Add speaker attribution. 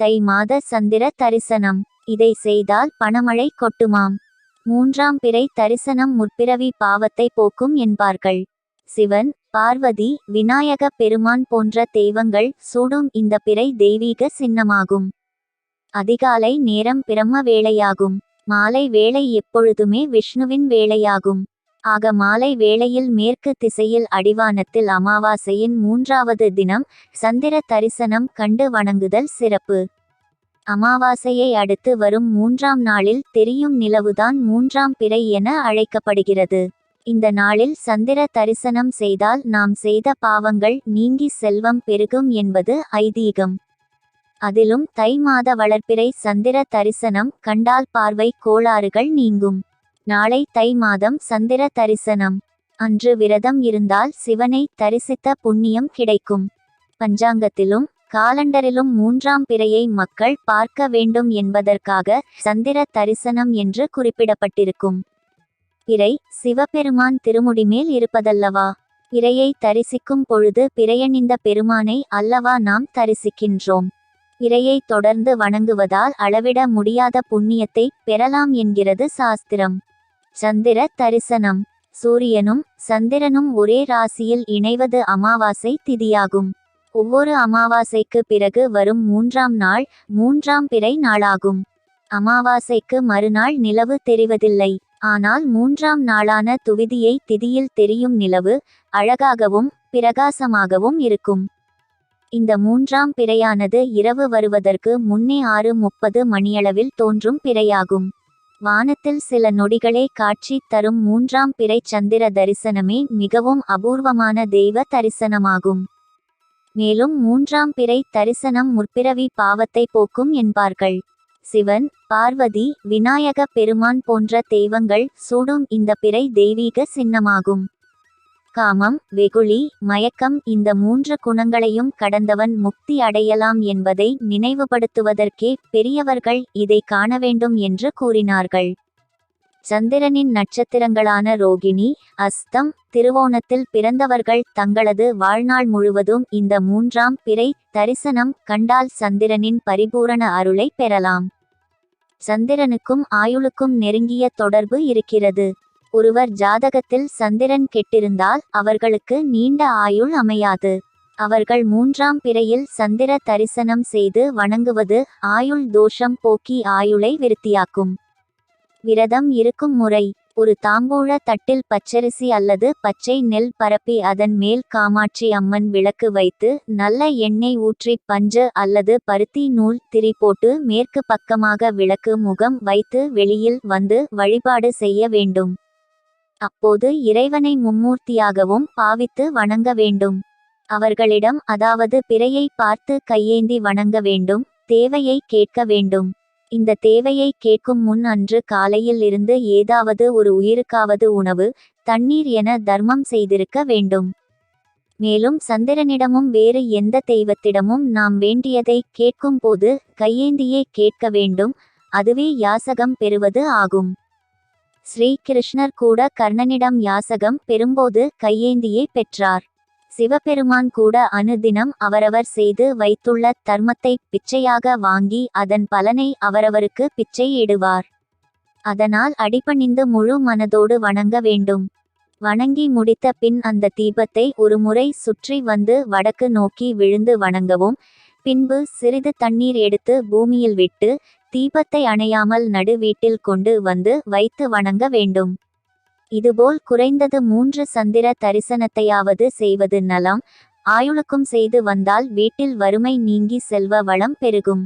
Speaker 1: தை மாத சந்திர தரிசனம். இதை செய்தால் பணமழை கொட்டுமாம். மூன்றாம் பிறை தரிசனம் முற்பிறவி பாவத்தை போக்கும் என்பார்கள். சிவன் பார்வதி விநாயக பெருமான் போன்ற தெய்வங்கள் சூடும் இந்த பிறை தெய்வீக சின்னமாகும். அதிகாலை நேரம் பிரம்ம வேளையாகும். மாலை வேளை எப்பொழுதுமே விஷ்ணுவின் வேளையாகும். ஆக மாலை வேளையில் மேற்கு திசையில் அடிவானத்தில் அமாவாசையின் மூன்றாவது தினம் சந்திர தரிசனம் கண்டு வணங்குதல் சிறப்பு. அமாவாசையை அடுத்து வரும் மூன்றாம் நாளில் தெரியும் நிலவுதான் மூன்றாம் பிறை என அழைக்கப்படுகிறது. இந்த நாளில் சந்திர தரிசனம் செய்தால் நாம் செய்த பாவங்கள் நீங்கி செல்வம் பெருகும் என்பது ஐதீகம். அதிலும் தை மாத வளர்ப்பிறை சந்திர தரிசனம் கண்டால் பார்வை கோளாறுகள் நீங்கும். நாளை தை மாதம் சந்திர தரிசனம். அன்று விரதம் இருந்தால் சிவனை தரிசித்த புண்ணியம் கிடைக்கும். பஞ்சாங்கத்திலும் காலண்டரிலும் மூன்றாம் பிறையை மக்கள் பார்க்க வேண்டும் என்பதற்காக சந்திர தரிசனம் என்று குறிப்பிடப்பட்டிருக்கும். பிறை சிவபெருமான் திருமுடி மேல் இருப்பதல்லவா? இறையை தரிசிக்கும் பொழுது பிறையணிந்த பெருமானை அல்லவா நாம் தரிசிக்கின்றோம்? இறையை தொடர்ந்து வணங்குவதால் அளவிட முடியாத புண்ணியத்தை பெறலாம் என்கிறது சாஸ்திரம். சந்திர தரிசனம் சூரியனும் சந்திரனும் ஒரே ராசியில் இணைவது அமாவாசை திதியாகும். ஒவ்வொரு அமாவாசைக்கு பிறகு வரும் மூன்றாம் நாள் மூன்றாம் பிறை நாளாகும். அமாவாசைக்கு மறுநாள் நிலவு தெரிவதில்லை. ஆனால் மூன்றாம் நாளான துவிதியை திதியில் தெரியும் நிலவு அழகாகவும் பிரகாசமாகவும் இருக்கும். இந்த மூன்றாம் பிறையானது இரவு வருவதற்கு முன்னே ஆறு முப்பது மணியளவில் தோன்றும் பிறையாகும். வானத்தில் சில நொடிகளே காட்சி தரும் மூன்றாம் பிறை சந்திர தரிசனமே மிகவும் அபூர்வமான தெய்வ தரிசனமாகும். மேலும் மூன்றாம் பிறை தரிசனம் முற்பிறவி பாவத்தை போக்கும் என்பார்கள். சிவன் பார்வதி விநாயக பெருமான் போன்ற தெய்வங்கள் சூடும் இந்த பிறை தெய்வீக சின்னமாகும். காமம் வெகுளி மயக்கம் இந்த மூன்று குணங்களையும் கடந்தவன் முக்தி அடையலாம் என்பதை நினைவுபடுத்துவதற்கே பெரியவர்கள் இதை காண வேண்டும் என்று கூறினார்கள். சந்திரனின் நட்சத்திரங்களான ரோகிணி அஸ்தம் திருவோணத்தில் பிறந்தவர்கள் தங்களது வாழ்நாள் முழுவதும் இந்த மூன்றாம் பிறை தரிசனம் கண்டால் சந்திரனின் பரிபூரண அருளை பெறலாம். சந்திரனுக்கும் ஆயுளுக்கும் நெருங்கிய தொடர்பு இருக்கிறது. ஒருவர் ஜாதகத்தில் சந்திரன் கெட்டிருந்தால் அவர்களுக்கு நீண்ட ஆயுள் அமையாது. அவர்கள் மூன்றாம் பிறையில் சந்திர தரிசனம் செய்து வணங்குவது ஆயுள் தோஷம் போக்கி ஆயுளை விருத்தியாக்கும். விரதம் இருக்கும் முறை ஒரு தாம்பூல தட்டில் பச்சரிசி அல்லது பச்சை நெல் பரப்பி அதன் மேல் காமாட்சி அம்மன் விளக்கு வைத்து நல்ல எண்ணெய் ஊற்றி பஞ்சு அல்லது பருத்தி நூல் திரி போட்டு மேற்கு பக்கமாக விளக்கு முகம் வைத்து வெளியில் வந்து வழிபாடு செய்ய வேண்டும். அப்போது இறைவனை மும்மூர்த்தியாகவும் பாவித்து வணங்க வேண்டும். அவர்களிடம் அதாவது பிறையை பார்த்து கையேந்தி வணங்க வேண்டும் தேவையை கேட்க வேண்டும். இந்த தேவையை கேட்கும் முன் அன்று காலையில் இருந்து ஏதாவது ஒரு உயிருக்காவது உணவு தண்ணீர் என தர்மம் செய்திருக்க வேண்டும். மேலும் சந்திரனிடமும் வேறு எந்த தெய்வத்திடமும் நாம் வேண்டியதை கேட்கும் போது கையேந்தியே கேட்க வேண்டும் அதுவே யாசகம் பெறுவது ஆகும். ஸ்ரீகிருஷ்ணர் கூட கர்ணனிடம் யாசகம் பெறும்போது கையேந்தியே பெற்றார். சிவபெருமான் கூட அனுதினம் அவரவர் செய்து வைத்துள்ள தர்மத்தை பிச்சையாக வாங்கி அதன் பலனை அவரவருக்கு பிச்சை இடுவார். அதனால் அடிபணிந்து முழு மனதோடு வணங்க வேண்டும். வணங்கி முடித்த பின் அந்த தீபத்தை ஒரு முறை சுற்றி வந்து வடக்கு நோக்கி விழுந்து வணங்கவும் பின்பு சிறிது தண்ணீர் எடுத்து பூமியில் விட்டு தீபத்தை அணையாமல் நடு வீட்டில் கொண்டு வந்து வைத்து வணங்க வேண்டும். இதுபோல் குறைந்தது மூன்று சந்திர தரிசனத்தையாவது செய்வது நலம். ஆயுளுக்கும் செய்து வந்தால் வீட்டில் வறுமை நீங்கி செல்வ வளம் பெருகும்.